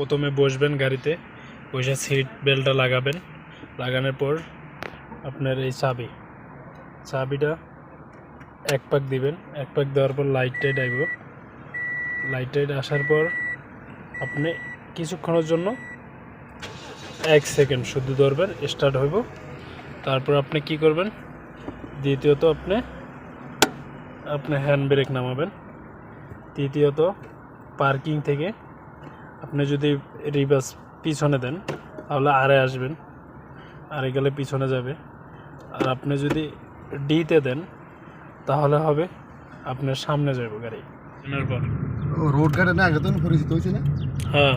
প্রথমে বসবেন গাড়িতে, বসে সিট বেল্টটা লাগাবেন। লাগানোর পর আপনার এই চাবি, চাবিটা এক পাক দিবেন। এক পাক দেওয়ার পর লাইট টাইট আইব লাইট টাইট আসার পর আপনি কিছুক্ষণের জন্য এক সেকেন্ড শুধু ধরবেন স্টার্ট হইব। তারপর আপনি কি করবেন? দ্বিতীয়ত আপনি আপনি হ্যান্ড ব্রেক নামাবেন। তৃতীয়ত পার্কিং থেকে আপনি যদি রিভার্স পিছনে দেন তাহলে আরে আসবেন আরে গেলে পিছনে যাবে। আর আপনি যদি ডিতে দেন তাহলে হবে আপনার সামনে যাবে গাড়ি। পর ও রোড গাড়ি না আগে তো পরিচিত হয়েছে না হ্যাঁ।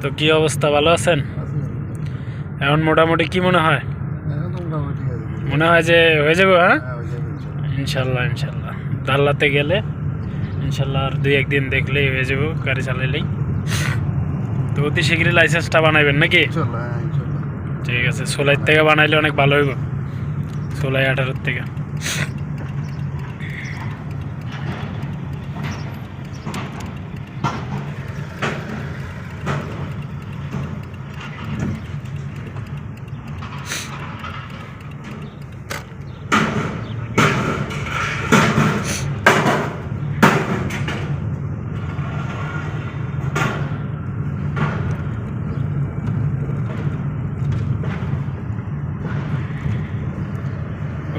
তো কি অবস্থা? ভালো আছেন? এখন মোটামুটি কি মনে হয়? মনে হয় যে হয়ে যাবে হ্যাঁ? হ্যাঁ, ইনশাল্লাহ। ইনশাল্লাহ। দাল্লাতে গেলে ইনশাল্লাহ আর দুই একদিন দেখলেই হয়ে যাব গাড়ি চালাইলেই তো অতি শীঘ্রই লাইসেন্সটা বানাইবেন নাকি? হ্যাঁ, ঠিক আছে সোলাই থেকে বানাইলে অনেক ভালো হইব। সোলাই আঠারোর থেকে।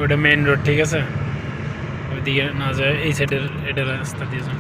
ওটা মেইন রোড ঠিক আছে? ওইদিকে না যায় এই সাইডের এটা রাস্তা দিয়ে যান।